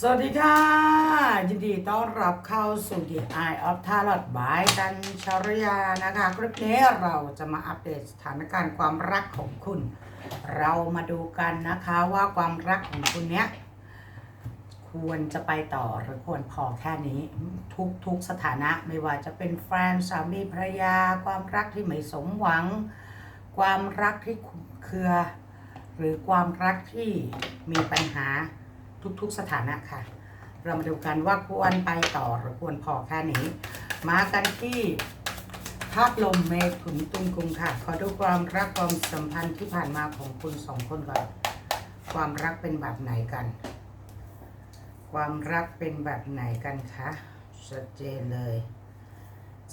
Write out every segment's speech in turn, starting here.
สวัสดีค่ะ ยินดีต้อนรับเข้าสู่ The Eye of Tarot by กันชรยานะคะคลิปนี้เราจะมาอัปเดตสถานการณ์ความรักของคุณ เรามาดูกันนะคะว่าความรักของคุณเนี้ยควรจะไปต่อหรือควรพอแค่นี้ทุกทุกสถานะไม่ว่าจะเป็นแฟนสามีภรรยา ความรักที่ไม่สมหวัง ความรักที่คุมเครือ หรือความรักที่มีปัญหา ทุกๆสถานะค่ะ เรามาดูกันว่าควรไปต่อหรือควรพอแค่นี้ มากันที่ภาพลมเมฆถุนตุงกุงค่ะ ขอดูความรักความสัมพันธ์ที่ผ่านมาของคุณสองคนก่อน ความรักเป็นแบบไหนกัน ความรักเป็นแบบไหนกันคะชัดเจนเลย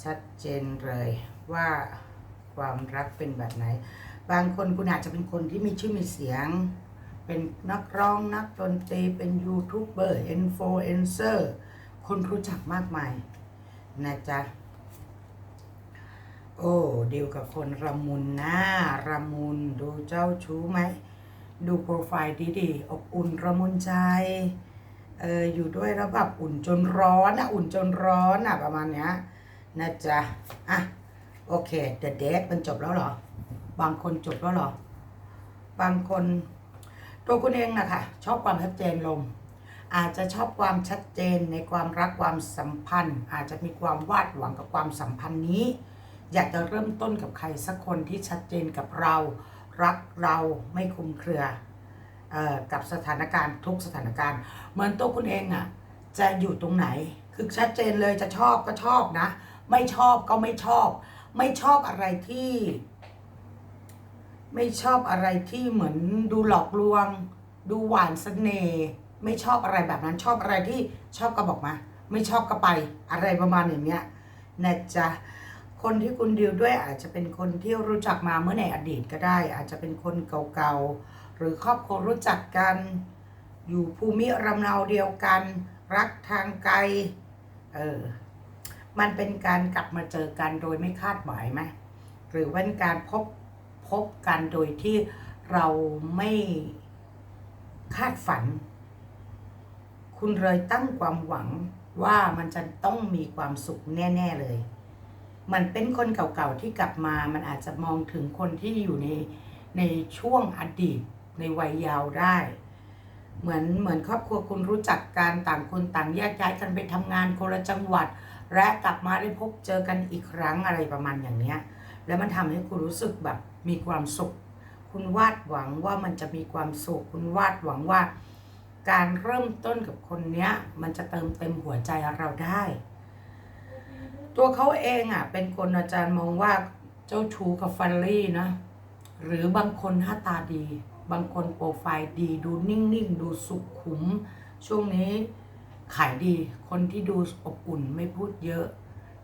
ชัดเจนเลยว่าความรักเป็นแบบไหน บางคนคุณอาจจะเป็นคนที่มีชื่อมีเสียง เป็นนักร้องนักดนตรีเป็นยูทูบเบอร์อินฟลูเอนเซอร์คนรู้จักมากมายนะจ๊ะ โอ้ดีลกับคนระมุนนะระมุนดูเจ้าชู้ไหม ดูโปรไฟล์ดีๆ อบอุ่นระมุนใจเอออยู่ด้วยแล้วแบบอุ่นจนร้อนอะอุ่นจนร้อนอะประมาณเนี้ยนะจ๊ะ อะ โอเค The Date มันจบแล้วเหรอ บางคนจบแล้วเหรอ บางคน ตัวคุณเองนะคะชอบความชัดเจนลง อาจจะชอบความชัดเจนในความรักความสัมพันธ์ อาจจะมีความวาดหวังกับความสัมพันธ์นี้ อยากจะเริ่มต้นกับใครสักคนที่ชัดเจนกับเรา รักเราไม่คุมเครือเออกับสถานการณ์ทุกสถานการณ์ เหมือนตัวคุณเองอะ่ะจะอยู่ตรงไหน คือชัดเจนเลยจะชอบก็ชอบนะ ไม่ชอบก็ไม่ชอบ ไม่ชอบอะไรที่ ไม่ชอบอะไรที่เหมือนดูหลอกลวง ดูหวานเสน่ห์ไม่ชอบอะไรแบบนั้นชอบอะไรที่ชอบก็บอกมา ไม่ชอบก็ไปอะไรประมาณอย่างเนี้ยนะจ๊ะคนที่คุณดีลด้วยอาจจะเป็นคนที่รู้จักมาเมื่อในอดีตก็ได้ อาจจะเป็นคนเก่าๆหรือครอบครัวรู้จักกัน อยู่ภูมิลำเนาเดียวกัน รักทางไกลเออมันเป็นการกลับมาเจอกันโดยไม่คาดหมายไหมหรือว่าเป็นการพบ พบกันโดยที่เราไม่คาดฝัน คุณเลยตั้งความหวังว่ามันจะต้องมีความสุขแน่ ๆ เลย มันเป็นคนเก่าๆที่กลับมา มันอาจจะมองถึงคนที่อยู่ในในช่วงอดีตในวัยยาวได้ เหมือนเหมือนครอบครัวคุณรู้จักกันต่างคนต่างแยกย้ายกันไปทำงานคนละจังหวัด และกลับมาได้พบเจอกันอีกครั้งอะไรประมาณอย่างเนี้ย แล้วมันทำให้คุณรู้สึกแบบ มีความสุข คุณวาดหวังว่ามันจะมีความสุข คุณวาดหวังว่า การเริ่มต้นกับคนเนี้ย มันจะเติมเต็มหัวใจเราได้ ตัวเขาเองอะ เป็นคนอาจารย์มองว่าเจ้าชู้กับฟันลี่นะ หรือบางคนหน้าตาดี บางคนโปรไฟล์ดี ดูนิ่งๆ ดูสุขุม ช่วงนี้ขายดี คนที่ดูอบอุ่นไม่พูดเยอะ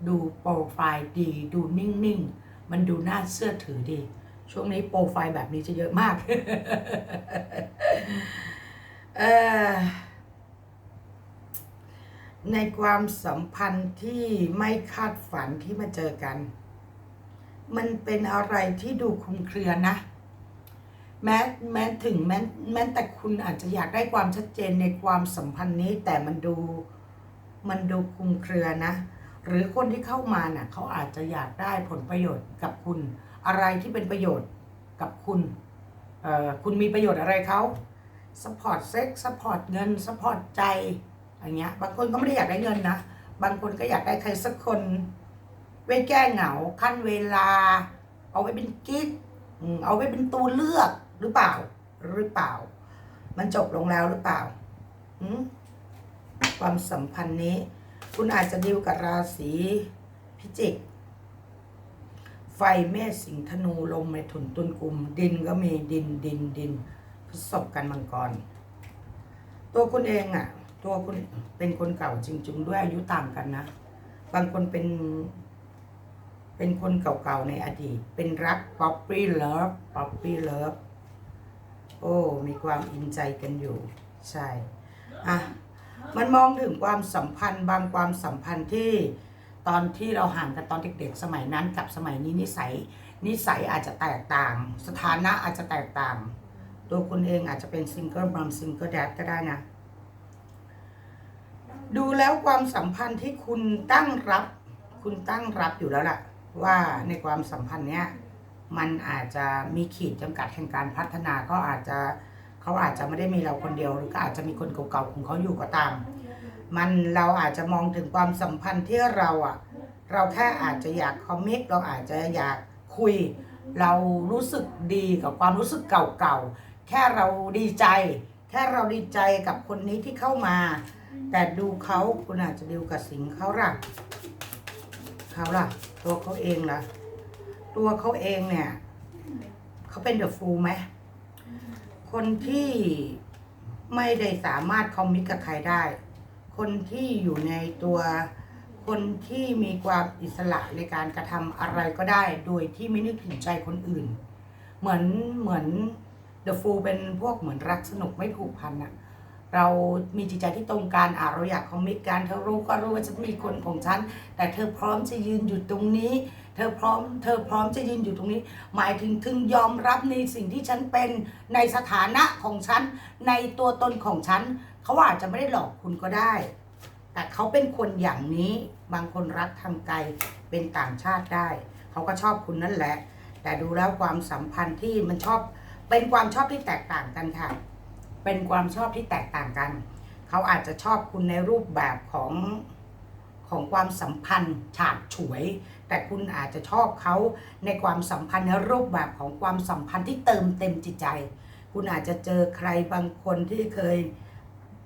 ดูโปรไฟล์ดี ดูนิ่ง ๆ มันดูน่าเชื่อถือดี ช่วงนี้โปรไฟล์แบบนี้จะเยอะมาก ในความสัมพันธ์ที่ไม่คาดฝันที่มาเจอกัน มันเป็นอะไรที่ดูคลุมเครือนะ แม้แม้ถึงแม้แม้แต่คุณอาจจะอยากได้ความชัดเจนในความสัมพันธ์นี้ แต่มันดูมันดูคลุมเครือนะ หรือคนที่เข้ามาน่ะ เขาอาจจะอยากได้ผลประโยชน์กับคุณ อะไรที่เป็นประโยชน์กับคุณเอ่อคุณมีประโยชน์อะไรเขาสปอร์ตเซ็กสปอร์ตเงินสปอร์ตใจอย่างเงี้ยบางคนก็ไม่ได้อยากได้เงินนะ บางคนก็อยากได้ใครสักคนไว้แก้เหงาขั้นเวลา เอาไว้เป็นกิ๊กเอาไว้เป็นตัวเลือกหรือเปล่าหรือเปล่า มันจบลงแล้วหรือเปล่าอืมความสัมพันธ์นี้ คุณอาจจะดิวกับราศีพิจิก ไฟเมษสิงธนูลมในถุนตุนกลุ่ม ดินก็มีดินดินดินพฤษภกันมังกร ตัวคุณเองอะ่ะ ตัวคุณเป็นคนเก่าจริง ๆ ด้วยอายุต่างกันนะ บางคนเป็น เป็นคนเก่าๆในอดีต เป็นรัก puppy love puppy love โอ้ มีความอินใจกันอยู่ ใช่ อะ มันมองถึงความสัมพันธ์บางความสัมพันธ์ที่ ตอนที่เราห่างกันตอนเด็กๆสมัยนั้นกับสมัยนี้นิสัย นิสัยอาจจะแตกต่าง สถานะอาจจะแตกต่าง ตัวคุณเองอาจจะเป็นซิงเกิลมัมซิงเกิลแดดก็ได้นะ ดูแล้วความสัมพันธ์ที่คุณตั้งรับ คุณตั้งรับอยู่แล้วล่ะ ว่าในความสัมพันธ์เนี้ยมันอาจจะมีขีดจำกัดแห่งการพัฒนาก็อาจจะเขาอาจจะไม่ได้มีเราคนเดียวหรือก็อาจจะมีคนเก่าๆของเขาอยู่ก็ตาม มันเราอาจจะมองถึงความสัมพันธ์ที่เราอะ เราแค่อาจจะอยากคอมมิตเราอาจจะอยากคุย เรารู้สึกดีกับความรู้สึกเก่าๆ แค่เราดีใจ แค่เราดีใจกับคนนี้ที่เข้ามา แต่ดูเขาคุณอาจจะดูกับสิงเขาล่ะเขาล่ะ ตัวเขาเองล่ะ ตัวเขาเองเนี่ยเขาเป็นเดอะฟูลไหมคนที่ไม่ได้สามารถคอมมิตกับใครได้ คนที่อยู่ในตัว คนที่มีความอิสระในการกระทำอะไรก็ได้ โดยที่ไม่นึกถึงใจคนอื่น เหมือนเหมือนเดอะฟูลเป็นพวกเหมือนรักสนุกไม่ผูกพันอะเรามีจิตใจที่ตรงกันอะเราอยากคอมมิตกันเธอรู้ก็รู้ว่าฉันมีคนของฉัน แต่เธอพร้อมจะยืนอยู่ตรงนี้ เธอพร้อม เธอพร้อมจะยืนอยู่ตรงนี้ หมายถึงถึงยอมรับในสิ่งที่ฉันเป็นในสถานะของฉัน ในตัวตนของฉัน เขาอาจจะไม่ได้หลอกคุณก็ได้ แต่เขาเป็นคนอย่างนี้บางคนรักทำไกลเป็นต่างชาติได้ เขาก็ชอบคุณนั่นแหละ แต่ดูแล้วความสัมพันธ์ที่มันชอบเป็นความชอบที่แตกต่างกันค่ะ เป็นความชอบที่แตกต่างกัน เขาอาจจะชอบคุณในรูปแบบของของความสัมพันธ์ฉาบฉวย แต่คุณอาจจะชอบเขาในความสัมพันธ์ในรูปแบบของความสัมพันธ์ที่เติมเต็มจิตใจ คุณอาจจะเจอใครบางคนที่เคย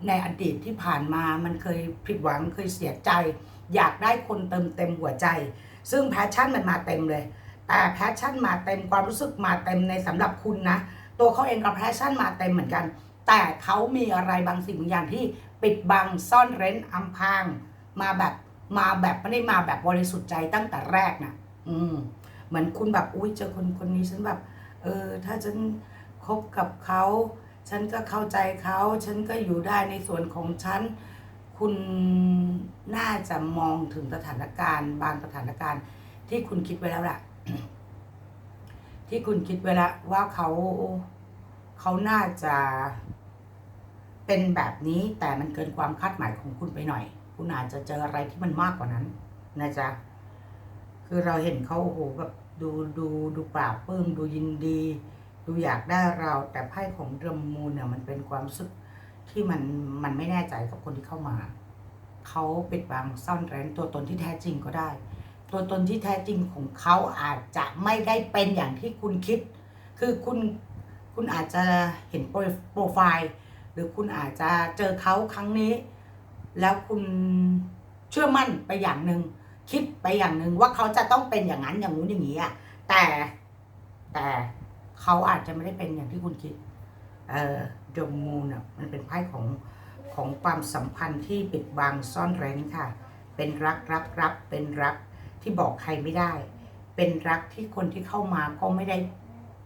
ในอดีตที่ผ่านมามันเคยผิดหวังเคยเสียใจ อยากได้คนเติมเต็มหัวใจ ซึ่งแพชชั่นมันมาเต็มเลย แต่แพชชั่นมาเต็มความรู้สึกมาเต็มในสำหรับคุณนะ ตัวเขาเองกับแพชชั่นมาเต็มเหมือนกัน แต่เขามีอะไรบางสิ่งบางอย่างที่ปิดบังซ่อนเร้นอำพราง มาแบบมาแบบไม่ได้มาแบบบริสุทธิ์ใจตั้งแต่แรกนะอืมเหมือนคุณแบบอุ้ยเจอคนคนนี้ฉันแบบเออถ้าฉันคบกับเขา ฉันก็เข้าใจเขา ฉันก็อยู่ได้ในส่วนของฉัน คุณน่าจะมองถึงสถานการณ์ บางสถานการณ์ที่คุณคิดไว้แล้วแหละที่คุณคิดไว้แล้วว่าเขาเขาน่าจะเป็นแบบนี้แต่มันเกินความคาดหมายของคุณไปหน่อย คุณอาจจะเจออะไรที่มันมากกว่านั้นนะจ๊ะคือเราเห็นเขาโอ้โหแบบดูดูดูปราบปลื้มดูยินดี ดูอยากได้เราแต่ไพ่ของเดรมมูนเนี่ยมันเป็นความรู้สึกที่มันมันไม่แน่ใจกับคนที่เข้ามา เขาปิดบังซ่อนเร้นตัวตนที่แท้จริงก็ได้ ตัวตนที่แท้จริงของเขาอาจจะไม่ได้เป็นอย่างที่คุณคิด คือคุณคุณอาจจะเห็นโปรโปรไฟล์หรือคุณอาจจะเจอเขาครั้งนี้ แล้วคุณเชื่อมั่นไปอย่างหนึ่งคิดไปอย่างหนึ่งว่าเขาจะต้องเป็นอย่างนั้นอย่างนู้นอย่างนี้อะแต่แต่ เขาอาจจะไม่ได้เป็นอย่างที่คุณคิดเอ่อดมมูนอะมันเป็นไพ่ของของความสัมพันธ์ที่ปิดบังซ่อนเร้นค่ะ เป็นรักรับรับเป็นรักที่บอกใครไม่ได้ เป็นรักที่คนที่เข้ามาก็ไม่ได้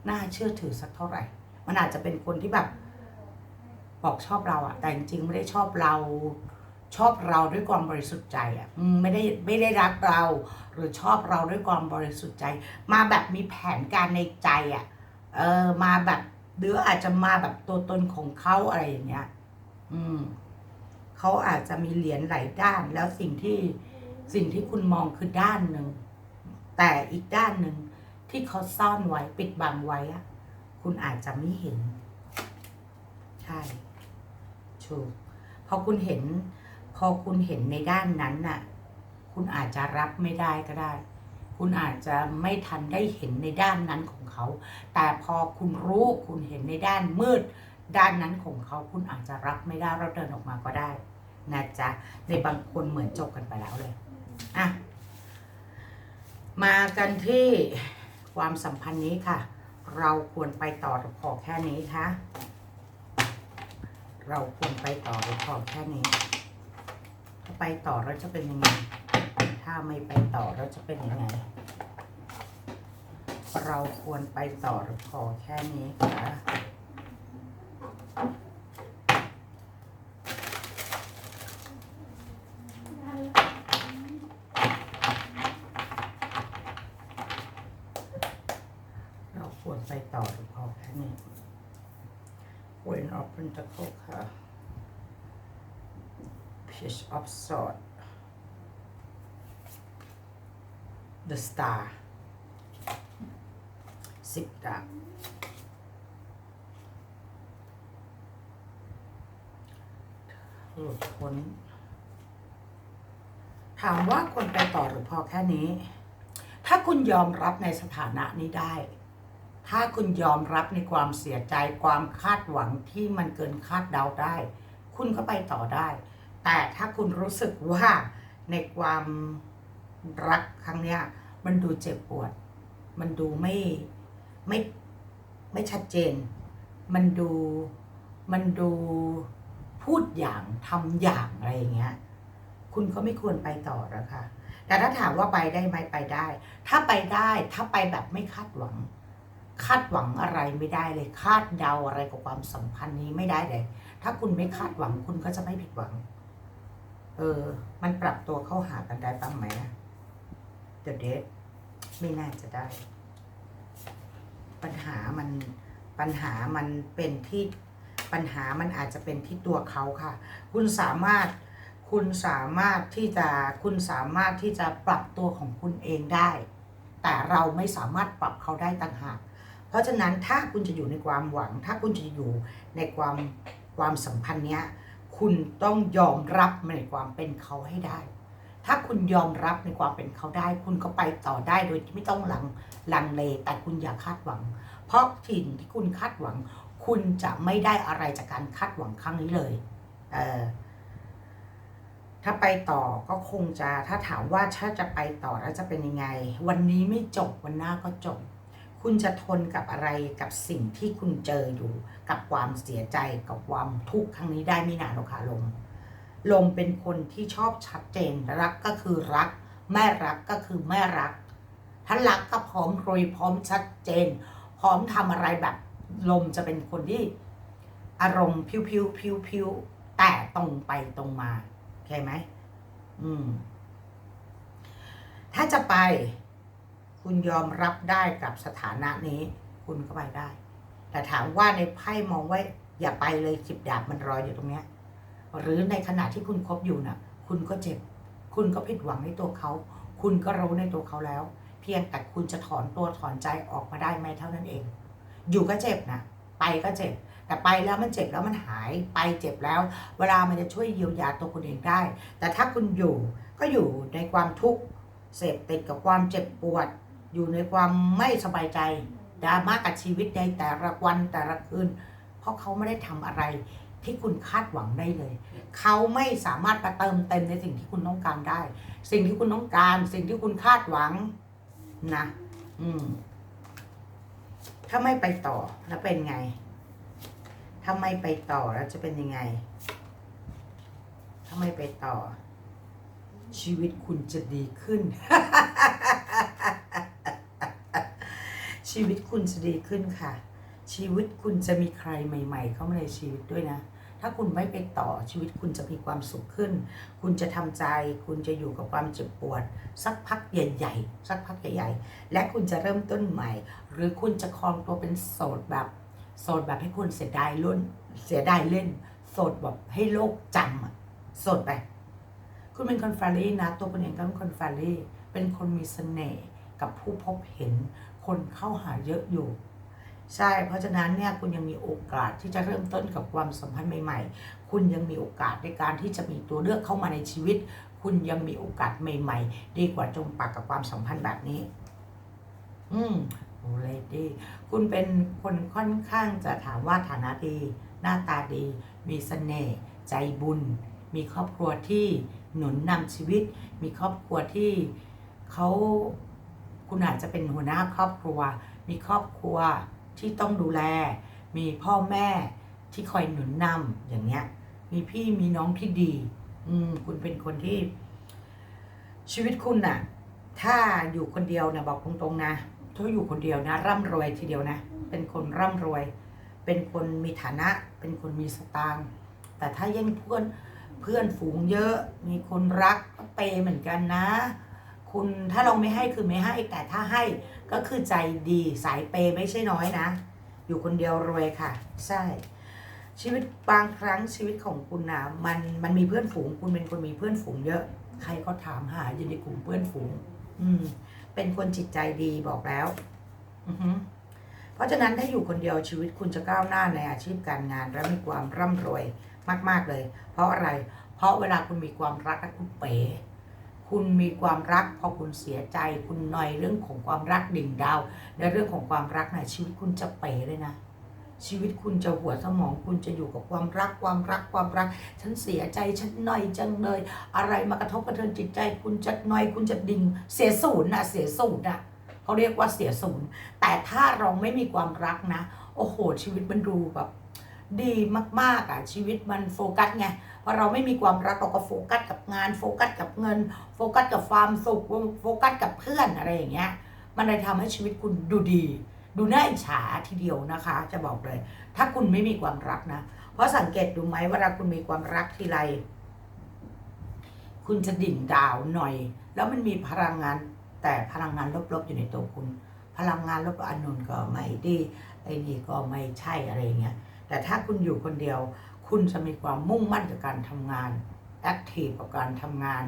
น่าเชื่อถือสักเท่าไหร่ มันอาจจะเป็นคนที่แบบบอกชอบเราอะแต่จริงๆไม่ได้ชอบเรา ชอบเราด้วยความบริสุทธิ์ใจอะไม่ได้ไม่ได้รักเรา หรือชอบเราด้วยความบริสุทธิ์ใจ มาแบบมีแผนการในใจอะ เออมาแบบหรืออาจจะมาแบบตัวตนของเขาอะไรอย่างเงี้ย อืมเขาอาจจะมีเหรียญหลายด้าน แล้วสิ่งที่สิ่งที่คุณมองคือด้านหนึ่ง แต่อีกด้านหนึ่งที่เขาซ่อนไว้ปิดบังไว้อะคุณอาจจะไม่เห็น ใช่ถูกพอคุณเห็น พอคุณเห็นในด้านนั้นน่ะ คุณอาจจะรับไม่ได้ก็ได้ คุณอาจจะไม่ทันได้เห็นในด้านนั้นของเขา แต่พอคุณรู้คุณเห็นในด้านมืด ด้านนั้นของเขาคุณอาจจะรับไม่ได้แล้วเดินออกมาก็ได้นะจ๊ะในบางคนเหมือนจบกันไปแล้วเลยอะมากันที่ความสัมพันธ์นี้ค่ะ เราควรไปต่อหรือพอแค่นี้คะเราควรไปต่อหรือพอแค่นี้ ถ้าไปต่อเราจะเป็นยังไง ถ้าไม่ไปต่อเราจะเป็นยังไง เราควรไปต่อหรือพอแค่นี้ค่ะเราควรไปต่อหรือพอแค่นี้ Queen of Pentacles ค่ะ Page of Swords The Star สิบดาบ หลุดพ้น ถามว่าคนไปต่อหรือพอแค่นี้ ถ้าคุณยอมรับในสถานะนี้ได้ ถ้าคุณยอมรับในความเสียใจความคาดหวังที่มันเกินคาดเดาได้ คุณก็ไปต่อได้ แต่ถ้าคุณรู้สึกว่าในความรักครั้งเนี้ย มันดูเจ็บปวด มันดูไม่ไม่ไม่ชัดเจน มันดูมันดู พูดอย่างทำอย่างอะไรอย่างเงี้ย คุณก็ไม่ควรไปต่อแล้วค่ะ แต่ถ้าถามว่าไปได้ไหมไปได้ ถ้าไปได้ ถ้าไปแบบไม่คาดหวัง คาดหวังอะไรไม่ได้เลย คาดเดาอะไรกับความสัมพันธ์นี้ไม่ได้เลย ถ้าคุณไม่คาดหวังคุณก็จะไม่ผิดหวัง เออ มันปรับตัวเข้าหากันได้บ้างไหมนะ The Date ไม่น่าจะได้ ปัญหามันปัญหามันเป็นที่ ปัญหามันอาจจะเป็นที่ตัวเขาค่ะ คุณสามารถคุณสามารถที่จะคุณสามารถที่จะปรับตัวของคุณเองได้ แต่เราไม่สามารถปรับเขาได้ต่างหาก เพราะฉะนั้นถ้าคุณจะอยู่ในความหวัง ถ้าคุณจะอยู่ในความความสัมพันธ์เนี้ยคุณต้องยอมรับในความเป็นเขาให้ได้ ถ้าคุณยอมรับในความเป็นเขาได้ คุณก็ไปต่อได้โดยที่ไม่ต้องหลังลังเลแต่คุณอย่าคาดหวัง เพราะสิ่งที่คุณคาดหวัง คุณจะไม่ได้อะไรจากการคาดหวังครั้งนี้เลยเออถ้าไปต่อก็คงจะถ้าถามว่าถ้าจะไปต่อแล้วจะเป็นยังไง วันนี้ไม่จบวันหน้าก็จบ คุณจะทนกับอะไรกับสิ่งที่คุณเจออยู่ กับความเสียใจกับความทุกข์ครั้งนี้ได้ไม่นานหรอกค่ะลมลมเป็นคนที่ชอบชัดเจนรักก็คือรัก ไม่รักก็คือไม่รัก ถ้ารักก็พร้อมคุยพร้อมชัดเจน พร้อมทำอะไรแบบ ลมจะเป็นคนที่อารมณ์พิวพิวพิวพิวแต่ตรงไปตรงมาโอเคไหมอืม ถ้าจะไป คุณยอมรับได้กับสถานะนี้ คุณก็ไปได้ แต่ถามว่าในไพ่มองว่าอย่าไปเลยจิบดาบมันรออยู่ตรงเนี้ย หรือในขณะที่คุณคบอยู่น่ะ คุณก็เจ็บ คุณก็ผิดหวังในตัวเขา คุณก็รู้ในตัวเขาแล้ว เพียงแต่คุณจะถอนตัวถอนใจออกมาได้ไหมเท่านั้นเอง อยู่ก็เจ็บนะไปก็เจ็บ แต่ไปแล้วมันเจ็บแล้วมันหายไปเจ็บแล้ว เวลามันจะช่วยเยียวยาตัวคุณเองได้ แต่ถ้าคุณอยู่ก็อยู่ในความทุกข์เสพติดกับความเจ็บปวด อยู่ในความไม่สบายใจดราม่ากับชีวิตในแต่ละวันแต่ละคืนเพราะเขาไม่ได้ทำอะไรที่คุณคาดหวังได้เลย เขาไม่สามารถมาเติมเต็มในสิ่งที่คุณต้องการได้ สิ่งที่คุณต้องการ สิ่งที่คุณคาดหวังนะ อืม ถ้าไม่ไปต่อแล้วเป็นไง ถ้าไม่ไปต่อแล้วจะเป็นยังไง ถ้าไม่ไปต่อ ชีวิตคุณจะดีขึ้น ชีวิตคุณจะดีขึ้นค่ะ ชีวิตคุณจะมีใครใหม่ ๆ เข้ามาในชีวิตด้วยนะ ถ้าคุณไม่ไปต่อชีวิตคุณจะมีความสุขขึ้น คุณจะทำใจ คุณจะอยู่กับความเจ็บปวด สักพักใหญ่ๆ สักพักใหญ่ๆ และคุณจะเริ่มต้นใหม่ หรือคุณจะครองตัวเป็นโสดแบบโสดแบบให้คุณเสียดายรุ่น เสียดายเล่น โสดแบบให้โลกจำโสดไป คุณเป็นคนแฟรลี่นะ ตัวคุณเองก็เป็นคนแฟรลี่ เป็นคนมีเสน่ห์กับผู้พบเห็น คนเข้าหาเยอะอยู่ ใช่ เพราะฉะนั้นเนี่ยคุณยังมีโอกาสที่จะเริ่มต้นกับความสัมพันธ์ใหม่ ๆ คุณยังมีโอกาสในการที่จะมีตัวเลือกเข้ามาในชีวิต คุณยังมีโอกาสใหม่ ๆ ดีกว่าจมปักกับความสัมพันธ์แบบนี้ อืมโอ้เลดี้คุณเป็นคนค่อนข้างจะถามว่าฐานะดี หน้าตาดี มีเสน่ห์ใจบุญ มีครอบครัวที่หนุนนำชีวิต มีครอบครัวที่เขาคุณอาจจะเป็นหัวหน้าครอบครัว มีครอบครัว ที่ต้องดูแล มีพ่อแม่ที่คอยหนุนนำอย่างเงี้ย มีพี่มีน้องที่ดี อืม คุณเป็นคนที่ ชีวิตคุณน่ะ ถ้าอยู่คนเดียวนะบอกตรงๆนะถ้าอยู่คนเดียวนะ ร่ำรวยทีเดียวนะ เป็นคนร่ำรวย เป็นคนมีฐานะ เป็นคนมีสตางค์แต่ถ้ายังเพื่อนเพื่อนฝูงเยอะ มีคนรักก็เปย์เหมือนกันนะ คุณถ้าเราไม่ให้คือไม่ให้ แต่ถ้าให้ก็คือใจดีสายเปย์ไม่ใช่น้อยนะ อยู่คนเดียวรวยค่ะ ใช่ ชีวิตบางครั้งชีวิตของคุณนะมันมันมีเพื่อนฝูง คุณเป็นคนมีเพื่อนฝูงเยอะ ใครก็ถามหาอยู่ในกลุ่มเพื่อนฝูง อืม เป็นคนจิตใจดีบอกแล้ว อือฮึเพราะฉะนั้นถ้าอยู่คนเดียวชีวิตคุณจะก้าวหน้าในอาชีพการงาน และมีความร่ำรวยมาก ๆเลย เพราะอะไร เพราะเวลาคุณมีความรักและคุณเป๋ คุณมีความรักพอคุณเสียใจ คุณหน่อยเรื่องของความรักดิ่งดาว ในเรื่องของความรักนะชีวิตคุณจะเป๋เลยนะ ชีวิตคุณจะหัวสมองคุณจะอยู่กับความรักความรักความรัก ฉันเสียใจฉันหน่อยจังเลย อะไรมากระทบกระเทือนจิตใจ คุณจะหน่อยคุณจะดิ่งเสียศูนย์นะเสียศูนย์นะเขาเรียกว่าเสียศูนย์แต่ถ้าเราไม่มีความรักนะ โอ้โห ชีวิตมันดูแบบดีมากๆอะชีวิตมันโฟกัสไง พอเราไม่มีความรักเราก็โฟกัสกับงานโฟกัสกับเงิน โฟกัสกับความสุขโฟกัสกับเพื่อนอะไรอย่างเงี้ย มันเลยทำให้ชีวิตคุณดูดี ดูน่าอิจฉาทีเดียวนะคะ จะบอกเลย ถ้าคุณไม่มีความรักนะ เพราะสังเกตดูไหมเวลาคุณมีความรักทีไรคุณจะดิ่งดาวหน่อย แล้วมันมีพลังงาน แต่พลังงานลบๆอยู่ในตัวคุณ พลังงานลบอันนุนก็ไม่ดีไอ้นี่ก็ไม่ใช่อะไรเงี้ยแต่ถ้าคุณอยู่คนเดียว คุณจะมีความมุ่งมั่นกับการทำงานแอคทีฟกับการทำงาน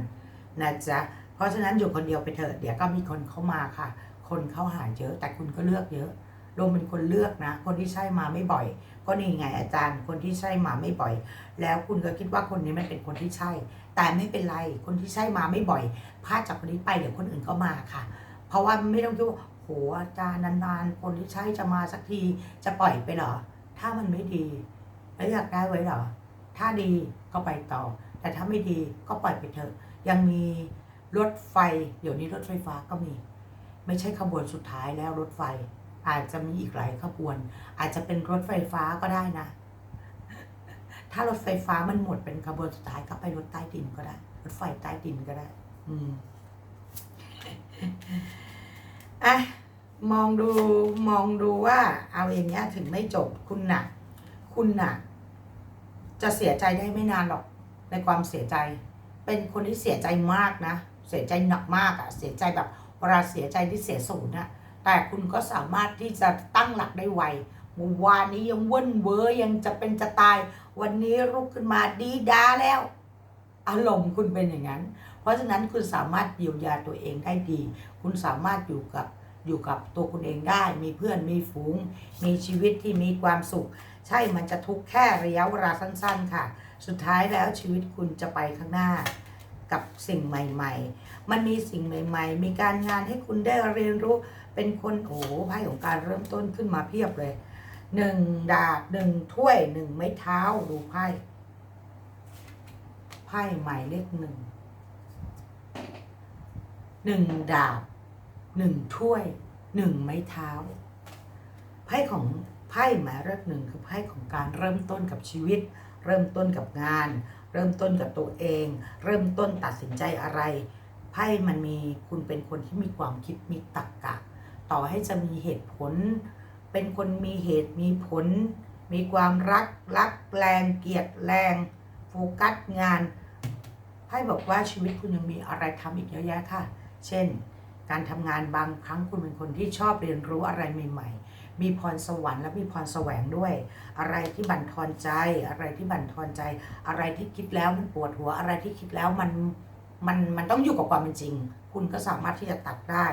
นะจ๊ะเพราะฉะนั้นอยู่คนเดียวไปเถอะเดี๋ยวก็มีคนเข้ามาค่ะ คนเข้าหาเยอะ แต่คุณก็เลือกเยอะโดมเป็นคนเลือกนะ คนที่ใช่มาไม่บ่อย ก็นี่ไงอาจารย์ คนที่ใช่มาไม่บ่อย แล้วคุณก็คิดว่าคนนี้มันเป็นคนที่ใช่ แต่ไม่เป็นไร คนที่ใช่มาไม่บ่อยพลาดจากคนนี้ไปเดี๋ยวคนอื่นก็มาค่ะ เพราะว่าไม่ต้องคิดว่าโหอาจารย์นานๆ คนที่ใช่จะมาสักทีจะปล่อยไปเหรอ ถ้ามันไม่ดี แล้วอยากได้ไว้เหรอ ถ้าดีก็ไปต่อ แต่ถ้าไม่ดีก็ปล่อยไปเถอะ ยังมีรถไฟ เดี๋ยวนี้รถไฟฟ้าก็มี ไม่ใช่ขบวนสุดท้ายแล้วรถไฟ อาจจะมีอีกหลายขบวน อาจจะเป็นรถไฟฟ้าก็ได้นะ ถ้ารถไฟฟ้ามันหมดเป็นขบวนสุดท้ายก็ไปรถใต้ดินก็ได้ รถไฟใต้ดินก็ได้ อืมอะมองดูมองดูว่า เอาอย่างเงี้ยถึงไม่จบคุณน่ะคุณน่ะ จะเสียใจได้ไม่นานหรอกในความเสียใจ เป็นคนที่เสียใจมากนะ เสียใจหนักมากอะเสียใจแบบเวลาเสียใจที่เสียศูนย์อะแต่คุณก็สามารถที่จะตั้งหลักได้ไวเมื่อวานนี้ยังว่นเวอยังจะเป็นจะตาย วันนี้ลุกขึ้นมาดีดาแล้ว อารมณ์คุณเป็นอย่างนั้น เพราะฉะนั้นคุณสามารถเยียวยาตัวเองได้ดี คุณสามารถอยู่กับอยู่กับตัวคุณเองได้ มีเพื่อนมีฝูง มีชีวิตที่มีความสุข ใช่มันจะทุกข์แค่ระยะเวลาสั้น ๆ ค่ะ สุดท้ายแล้วชีวิตคุณจะไปข้างหน้ากับสิ่งใหม่ ๆ มันมีสิ่งใหม่ ๆ มีการงานให้คุณได้เรียนรู้ เป็นคนโอ้ไพ่ของการเริ่มต้นขึ้นมาเพียบเลยหนึ่งดาบหนึ่งถ้วยหนึ่งไม้เท้าดูไพ่ไพ่หมายเลขหนึ่งหนึ่งดาบหนึ่งถ้วยหนึ่งไม้เท้าไพ่ของ ไพ่หมายเลขหนึ่งคือไพ่ของการเริ่มต้นกับชีวิต เริ่มต้นกับงาน เริ่มต้นกับตัวเอง เริ่มต้นตัดสินใจอะไร ไพ่มันมีคุณเป็นคนที่มีความคิดมีตรรกกะต่อให้จะมีเหตุผล เป็นคนมีเหตุมีผล มีความรักรักแรงเกลียดแรงโฟกัสงานไพ่บอกว่าชีวิตคุณยังมีอะไรทำอีกเยอะแยะค่ะ เช่น การทำงานบางครั้งคุณเป็นคนที่ชอบเรียนรู้อะไรใหม่ๆ มีพรสวรรค์และมีพรแสวงด้วย อะไรที่บั่นทอนใจ อะไรที่บั่นทอนใจ อะไรที่คิดแล้วมันปวดหัวอะไรที่คิดแล้วมันมันมันต้องอยู่กับความเป็นจริง คุณก็สามารถที่จะตัดได้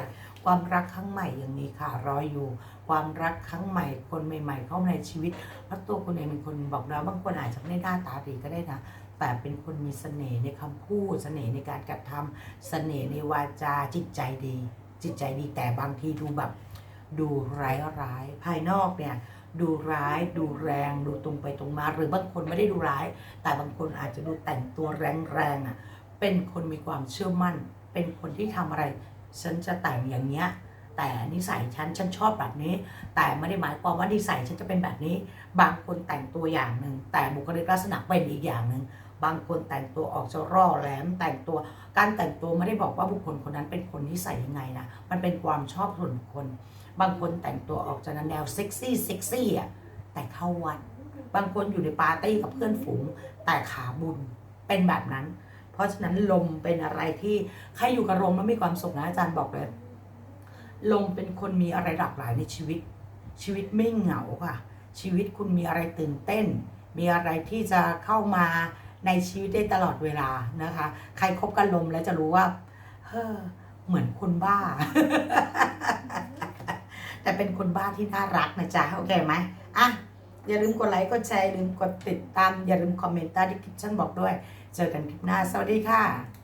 ความรักครั้งใหม่ยังมีค่ะรออยู่ ความรักครั้งใหม่ คนใหม่ ๆ เข้ามาในชีวิตเพราะตัวคุณเองเป็นคนบอกแล้วบางคนอาจจะไม่ได้หน้าตาดีก็ได้นะแต่เป็นคนมีเสน่ห์ในคำพูด เสน่ห์ในการกระทำเสน่ห์ในวาจาจิตใจดี จิตใจดีแต่บางทีดูแบบ ดูร้ายร้ายๆภายนอกเนี่ยดูร้ายดูแรงดูตรงไปตรงมา หรือบางคนไม่ได้ดูร้าย แต่บางคนอาจจะดูแต่งตัวแรงๆอะเป็นคนมีความเชื่อมั่น เป็นคนที่ทำอะไร ฉันจะแต่งอย่างเงี้ยแต่นิสัยฉันฉันชอบแบบนี้ แต่ไม่ได้หมายความว่านิสัยฉันจะเป็นแบบนี้ บางคนแต่งตัวอย่างหนึ่งแต่บุคลิกลักษณะเป็นอีกอย่างหนึ่งบางคนแต่งตัวออกจะร่อแหลมแต่งตัวการแต่งตัวไม่ได้บอกว่าบุคคลคนนั้นเป็นคนนิสัยยังไงนะมันเป็นความชอบส่วนบุคคล บางคนแต่งตัวออกจะแนวเซ็กซี่เซ็กซี่อะแต่เข้าวัดบางคนอยู่ในปาร์ตี้กับเพื่อนฝูงแต่ขาบุญเป็นแบบนั้น เพราะฉะนั้นลมเป็นอะไรที่ใครอยู่กับลมแล้วมีความสุขนะอาจารย์บอกเลยลมเป็นคนมีอะไรหลากหลายในชีวิต ชีวิตไม่เหงาค่ะ ชีวิตคุณมีอะไรตื่นเต้น มีอะไรที่จะเข้ามาในชีวิตได้ตลอดเวลานะคะ ใครคบกันลมแล้วจะรู้ว่าเฮ้อเหมือนคนบ้า แต่เป็นคนบ้าที่น่ารักนะจ๊ะโอเคไหมอะอย่าลืมกดไลค์กดแชร์ลืมกดติดตามอย่าลืมคอมเมนต์ใต้ที่คลิปฉันบอกด้วย เจอกันคลิปหน้าสวัสดีค่ะ